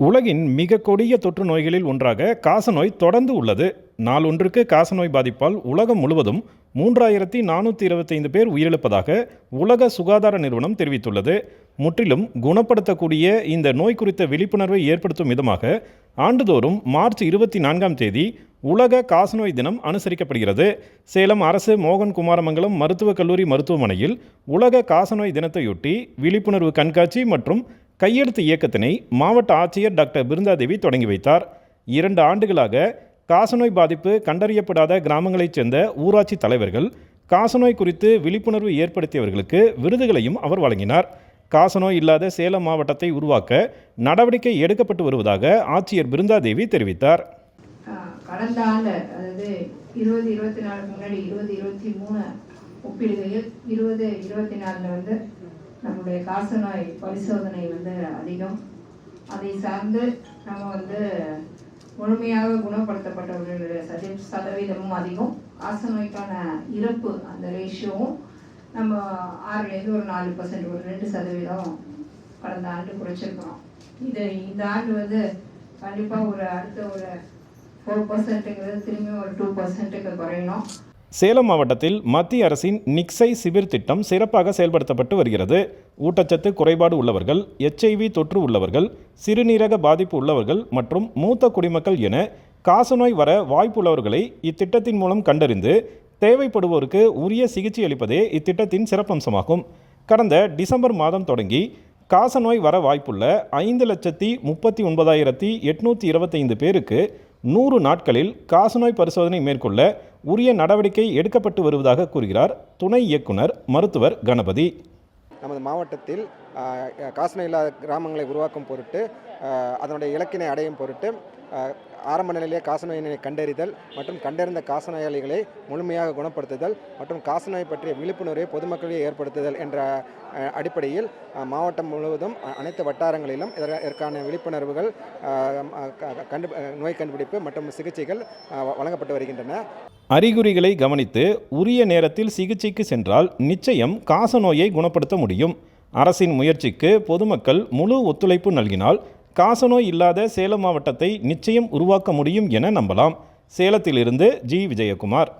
உலகின் மிக கொடிய தொற்று நோய்களில் ஒன்றாக காசநோய் தொடர்ந்து உள்ளது. நாளொன்றுக்கு காசநோய் பாதிப்பால் உலகம் முழுவதும் மூன்றாயிரத்தி நானூற்றி இருபத்தைந்து பேர் உயிரிழப்பதாக உலக சுகாதார நிறுவனம் தெரிவித்துள்ளது. முற்றிலும் குணப்படுத்தக்கூடிய இந்த நோய் குறித்த விழிப்புணர்வை ஏற்படுத்தும் விதமாக ஆண்டுதோறும் மார்ச் இருபத்தி நான்காம் தேதி உலக காசநோய் தினம் அனுசரிக்கப்படுகிறது. சேலம் அரசு மோகன் குமாரமங்கலம் மருத்துவக் கல்லூரி மருத்துவமனையில் உலக காசநோய் தினத்தையொட்டி விழிப்புணர்வு கண்காட்சி மற்றும் கையெழுத்து இயக்கத்தினை மாவட்ட ஆட்சியர் டாக்டர் பிருந்தாதேவி தொடங்கி வைத்தார். இரண்டு ஆண்டுகளாக காசநோய் பாதிப்பு கண்டறியப்படாத கிராமங்களைச் சேர்ந்த ஊராட்சி தலைவர்கள் காசநோய் குறித்து விழிப்புணர்வு ஏற்படுத்தியவர்களுக்கு விருதுகளையும் அவர் வழங்கினார். காசநோய் இல்லாத சேலம் மாவட்டத்தை உருவாக்க நடவடிக்கை எடுக்கப்பட்டு வருவதாக ஆட்சியர் பிருந்தாதேவி தெரிவித்தார். கடந்த ஆண்டு அதாவது இருபது இருபத்தி நாலுக்கு முன்னாடி இருபது இருபத்தி மூணு ஒப்பிடுகையில் இருபது இருபத்தி நாலில் வந்து நம்முடைய காசநோய் பரிசோதனை வந்து அதிகம். அதை சார்ந்து நம்ம வந்து முழுமையாக குணப்படுத்தப்பட்டவர்களுடைய சதி சதவீதமும் அதிகம். காசநோய்க்கான இறப்பு அந்த ரேஷியோவும் நம்ம ஆறுலேருந்து ஒரு நாலு பர்சன்ட் ஒரு ரெண்டு சதவீதம் கடந்த ஆண்டு குறைச்சிருக்கிறோம். இது இந்த ஆண்டு வந்து கண்டிப்பாக ஒரு அடுத்த ஒரு ஃபோர் பர்சன்ட்டுங்கிறது திரும்பி ஒரு டூ பர்சன்ட்டுக்கு குறையணும். சேலம் மாவட்டத்தில் மத்திய அரசின் நிக்ஸை சிவிர் திட்டம் சிறப்பாக செயல்படுத்தப்பட்டு வருகிறது. ஊட்டச்சத்து குறைபாடு உள்ளவர்கள் எச்ஐவி தொற்று உள்ளவர்கள் சிறுநீரக பாதிப்பு உள்ளவர்கள் மற்றும் மூத்த குடிமக்கள் என காசநோய் வர வாய்ப்புள்ளவர்களை இத்திட்டத்தின் மூலம் கண்டறிந்து தேவைப்படுவோருக்கு உரிய சிகிச்சை அளிப்பதே இத்திட்டத்தின் சிறப்பம்சமாகும். கடந்த டிசம்பர் மாதம் தொடங்கி காசநோய் வர வாய்ப்புள்ள ஐந்து லட்சத்தி முப்பத்தி ஒன்பதாயிரத்தி எட்நூற்றி இருபத்தைந்து பேருக்கு நூறு நாட்களில் காசநோய் பரிசோதனை மேற்கொள்ள உரிய நடவடிக்கை எடுக்கப்பட்டு வருவதாக கூறுகிறார் துணை இயக்குனர் மருத்துவர் கணபதி. நமது மாவட்டத்தில் காசநோய் இல்லாத கிராமங்களை உருவாக்கும் பொருட்டு அதனுடைய இலக்கினை அடையும் பொருட்டு ஆரம்ப நிலையிலே காசநோயினை கண்டறிதல் மற்றும் கண்டறிந்த காசநோயாளிகளை முழுமையாக குணப்படுத்துதல் மற்றும் காசநோய் பற்றிய விழிப்புணர்வை பொதுமக்களிடையே ஏற்படுத்துதல் என்ற அடிப்படையில் மாவட்டம் முழுவதும் அனைத்து வட்டாரங்களிலும் இதற்கான விழிப்புணர்வுகள் க- கண்டு நோய் கண்டுபிடிப்பு மற்றும் சிகிச்சைகள் வ- வழங்கப்பட்டு வருகின்றன. அறிகுறிகளை கவனித்து உரிய நேரத்தில் சிகிச்சைக்கு சென்றால் நிச்சயம் காசநோயை குணப்படுத்த முடியும். அரசின் முயற்சிக்கு பொதுமக்கள் முழு ஒத்துழைப்பு நல்கினால் காசநோய் இல்லாத சேலம் மாவட்டத்தை நிச்சயம் உருவாக்க முடியும் என நம்பலாம். சேலத்திலிருந்து ஜி. விஜயகுமார்.